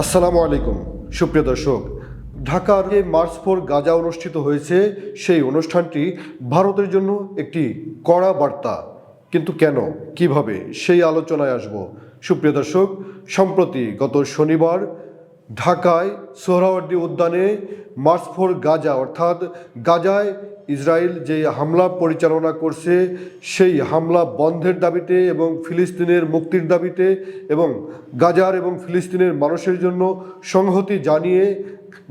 আসসালামু আলাইকুম। সুপ্রিয় দর্শক, ঢাকার যে মার্চ ফোর গাজা অনুষ্ঠিত হয়েছে, সেই অনুষ্ঠানটি ভারতের জন্য একটি কড়া বার্তা। কিন্তু কেন, কীভাবে, সেই আলোচনায় আসব। সুপ্রিয় দর্শক, সম্প্রতি গত শনিবার ঢাকায় সোহরাওয়ার্দী উদ্যানে মার্চ ফোর গাজা, অর্থাৎ গাজায় ইসরায়েল যে হামলা পরিচালনা করছে, সেই হামলা বন্ধের দাবিতে এবং ফিলিস্তিনের মুক্তির দাবিতে এবং গাজার এবং ফিলিস্তিনের মানুষের জন্য সংহতি জানিয়ে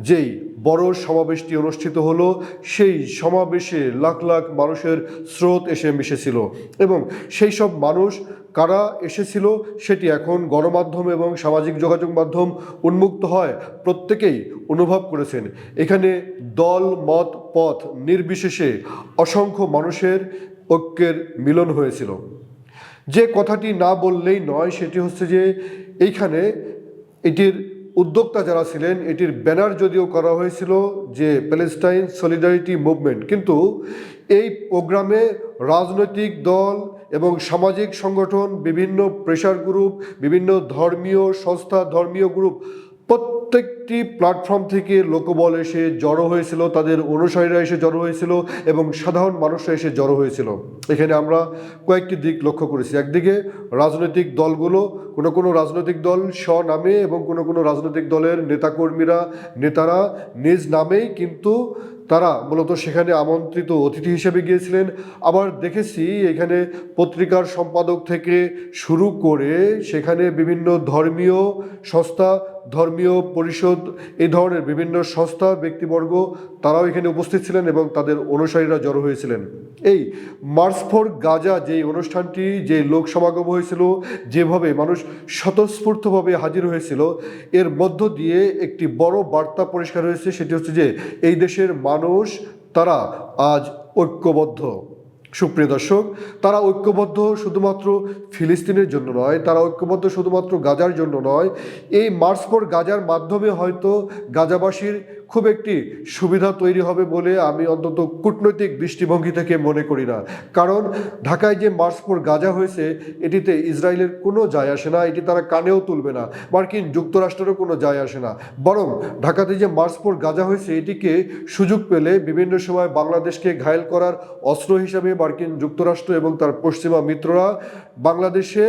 যেই বড় সমাবেশটি অনুষ্ঠিত হলো, সেই সমাবেশে লাখ লাখ মানুষের স্রোত এসে মিশেছিল এবং সেই সব মানুষ কারা এসেছিল সেটি এখন গণমাধ্যম এবং সামাজিক যোগাযোগ মাধ্যম উন্মুক্ত হয়। প্রত্যেকেই অনুভব করেছেন। এখানে দল, মত, পথ নির্বিশেষে অসংখ্য মানুষের ঐক্যের মিলন হয়েছিল। যে কথাটি না বললেই নয়, সেটি হচ্ছে যে এইখানে এটির উদ্যোক্তা যারা ছিলেন, এটির ব্যানার যদিও করা হয়েছিল যে প্যালেস্টাইন সলিডারিটি মুভমেন্ট, কিন্তু এই প্রোগ্রামে রাজনৈতিক দল এবং সামাজিক সংগঠন, বিভিন্ন প্রেশার গ্রুপ বিভিন্ন ধর্মীয় সংস্থা, ধর্মীয় গ্রুপ প্রত্যেকটি প্ল্যাটফর্ম থেকে লোকবল এসে জড়ো হয়েছিল, তাদের অনুসারীরা এসে জড়ো হয়েছিল এবং সাধারণ মানুষরা এসে জড়ো হয়েছিল। এখানে আমরা কয়েকটি দিক লক্ষ্য করেছি। একদিকে রাজনৈতিক দলগুলো, কোনো কোনো রাজনৈতিক দল স্বনামে এবং কোনো কোনো রাজনৈতিক দলের নেতাকর্মীরা, নেতারা নিজ নামেই কিন্তু তারা মূলত সেখানে আমন্ত্রিত অতিথি হিসেবে গিয়েছিলেন। আবার দেখেছি এখানে পত্রিকার সম্পাদক থেকে শুরু করে সেখানে বিভিন্ন ধর্মীয় সংস্থা ধর্মীয় পরিষদ এই ধরনের বিভিন্ন সংস্থা, ব্যক্তিবর্গ, তারাও এখানে উপস্থিত ছিলেন এবং তাদের অনুসারীরা জড়ো হয়েছিলেন। এই মার্চ ফর গাজা যেই অনুষ্ঠানটি, যে লোক সমাগম হয়েছিল, যেভাবে মানুষ স্বতঃস্ফূর্তভাবে হাজির হয়েছিল, এর মধ্য দিয়ে একটি বড় বার্তা পরিষ্কার হয়েছে, সেটি হচ্ছে যে, এই দেশের মানুষ, তারা আজ ঐক্যবদ্ধ। সুপ্রিয় দর্শক, তারা ঐক্যবদ্ধ শুধুমাত্র ফিলিস্তিনের জন্য নয়, তারা ঐক্যবদ্ধ শুধুমাত্র গাজার জন্য নয়। এই মার্চ ফর গাজার মাধ্যমে হয়তো গাজাবাসীর খুব একটি সুবিধা তৈরি হবে বলে আমি অন্তত কূটনৈতিক দৃষ্টিভঙ্গি থেকে মনে করি না। কারণ ঢাকায় যে মার্চ ফর গাজা হয়েছে, এটিতে ইসরায়েলের কোনো যায় আসে না, এটি তারা কানেও তুলবে না। মার্কিন যুক্তরাষ্ট্রেরও কোনো যায় আসে না। বরং ঢাকাতে যে মার্চ ফর গাজা হয়েছে, এটিকে সুযোগ পেলে বিভিন্ন সময় বাংলাদেশকে ঘায়েল করার অস্ত্র হিসাবে মার্কিন যুক্তরাষ্ট্র এবং তার পশ্চিমা মিত্ররা বাংলাদেশে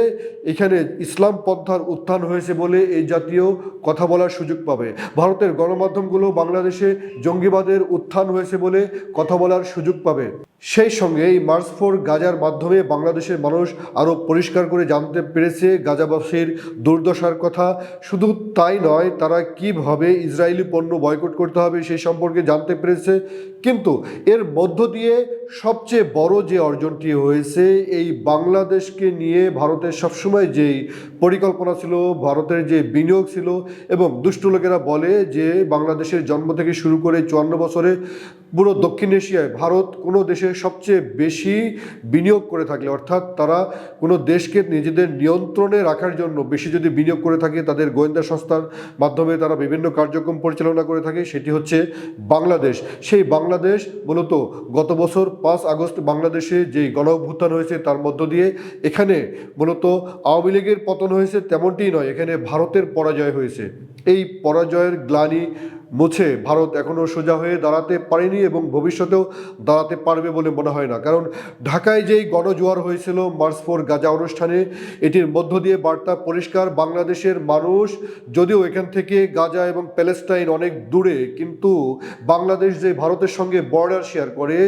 এখানে ইসলাম পন্থার উত্থান হয়েছে বলে এই জাতীয় কথা বলার সুযোগ পাবে। ভারতের গণমাধ্যমগুলো বাংলাদেশে জঙ্গিবাদের উত্থান হয়েছে বলে কথা বলার সুযোগ পাবে। সেই সঙ্গে এই মার্চ ফোর গাজার মাধ্যমে বাংলাদেশের মানুষ আরও পরিষ্কার করে জানতে পেরেছে গাজাবাসীর দুর্দশার কথা। শুধু তাই নয়, তারা কীভাবে ইসরায়েলি পণ্য বয়কট করতে হবে সেই সম্পর্কে জানতে পেরেছে। কিন্তু এর মধ্য দিয়ে সবচেয়ে বড় যে অর্জনটি হয়েছে, এই বাংলাদেশকে নিয়ে ভারতের সবসময় যেই পরিকল্পনা ছিল, ভারতের যে বিনিয়োগ ছিল, এবং দুষ্ট লোকেরা বলে যে বাংলাদেশের জন্ম থেকে শুরু করে চুয়ান্ন বছরে পুরো দক্ষিণ এশিয়ায় ভারত কোনো দেশে সবচেয়ে বেশি বিনিয়োগ করে থাকে। অর্থাৎ তারা কোনো দেশকে নিজেদের নিয়ন্ত্রণে রাখার জন্য বেশি যদি বিনিয়োগ করে থাকে, তাদের গোয়েন্দা সংস্থার মাধ্যমে তারা বিভিন্ন কার্যক্রম পরিচালনা করে থাকে। সেটি হচ্ছে বাংলাদেশ। সেই বাংলাদেশ মূলত গত বছর পাঁচ আগস্ট বাংলাদেশে যেই গণ অভ্যুত্থান হয়েছে, তার মধ্য দিয়ে এখানে মূলত আওয়ামী লীগের পতন হয়েছে, তেমনটিই নয়, এখানে ভারতের পরাজয় হয়েছে। এই পরাজয়ের গ্লানি মুছে ভারত এখনও সোজা হয়ে দাঁড়াতে পারেনি এবং ভবিষ্যতেও দাঁড়াতে পারবে বলে মনে হয় না। কারণ ঢাকায় যেই গণজোয়ার হয়েছিল মার্চ ফোর গাজা অনুষ্ঠানে, এটির মধ্য দিয়ে বার্তা পরিষ্কার, বাংলাদেশের মানুষ যদিও এখান থেকে গাজা এবং প্যালেস্টাইন অনেক দূরে, কিন্তু বাংলাদেশ যে ভারতের সঙ্গে বর্ডার শেয়ার করে,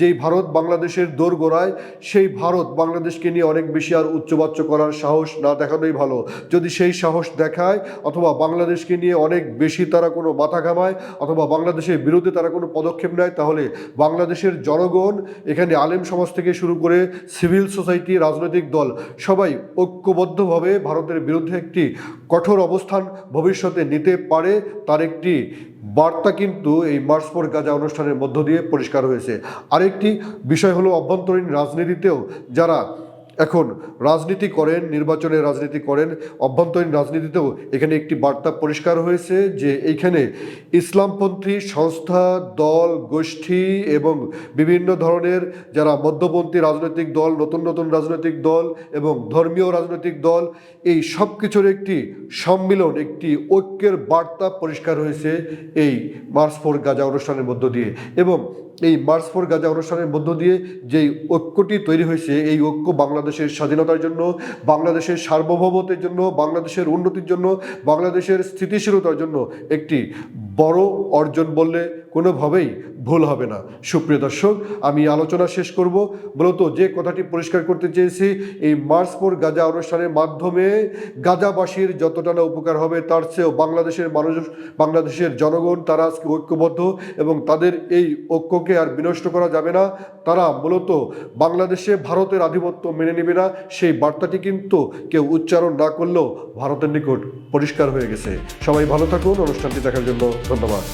যেই ভারত বাংলাদেশের দোরগোড়ায়, সেই ভারত বাংলাদেশকে নিয়ে অনেক বেশি আর উচ্চবাচ্য করার সাহস না দেখানোই ভালো। যদি সেই সাহস দেখায় অথবা বাংলাদেশকে নিয়ে অনেক বেশি তারা কোনো মাথা ঘামায় অথবা বাংলাদেশের বিরুদ্ধে তারা কোনো পদক্ষেপ নেয়, তাহলে বাংলাদেশের জনগণ, এখানে আলেম সমাজ থেকে শুরু করে সিভিল সোসাইটি, রাজনৈতিক দল, সবাই ঐক্যবদ্ধভাবে ভারতের বিরুদ্ধে একটি কঠোর অবস্থান ভবিষ্যতে নিতে পারে, তার একটি বার্তা কিন্তু এই মার্চ ফর গাজা অনুষ্ঠানের মধ্য দিয়ে পরিষ্কার হয়েছে। আরেকটি বিষয় হলো অভ্যন্তরীণ রাজনীতিতেও যারা এখন রাজনীতি করেন, নির্বাচনে রাজনীতি করেন, অভ্যন্তরীণ রাজনীতিতেও এখানে একটি বার্তা পরিষ্কার হয়েছে যে এইখানে ইসলামপন্থী সংস্থা, দল, গোষ্ঠী এবং বিভিন্ন ধরনের যারা মধ্যপন্থী রাজনৈতিক দল, নতুন নতুন রাজনৈতিক দল এবং ধর্মীয় রাজনৈতিক দল, এই সব কিছুর একটি সম্মিলন, একটি ঐক্যের বার্তা পরিষ্কার হয়েছে এই মার্চ ফোর গাজা অনুষ্ঠানের মধ্য দিয়ে এবং এই মার্চ ফোর গাজা অনুষ্ঠানের মধ্য দিয়ে যেই ঐক্যটি তৈরি হয়েছে, এই ঐক্য বাংলাদেশের স্বাধীনতার জন্য, বাংলাদেশের সার্বভৌমতের জন্য, বাংলাদেশের উন্নতির জন্য, বাংলাদেশের স্থিতিশীলতার জন্য একটি বড় অর্জন বললে কোনোভাবেই ভুল হবে না। সুপ্রিয় দর্শক, আমি আলোচনা শেষ করব। মূলত যে কথাটি পরিষ্কার করতে চেয়েছি, এই মার্চ ফোর গাজা অনুষ্ঠানের মাধ্যমে গাজাবাসীর যতটা না উপকার হবে, তার চেয়েও বাংলাদেশের মানুষ, বাংলাদেশের জনগণ, তারা আজকে ঐক্যবদ্ধ এবং তাদের এই ঐক্যকে আর বিনষ্ট করা যাবে না। তারা মূলত বাংলাদেশে ভারতের আধিপত্য মেনে নেবে না, সেই বার্তাটি কিন্তু কেউ উচ্চারণ না করলেও ভারতের নিকট পরিষ্কার হয়ে গেছে। সবাই ভালো থাকুন, অনুষ্ঠানটি দেখার জন্য ধন্যবাদ।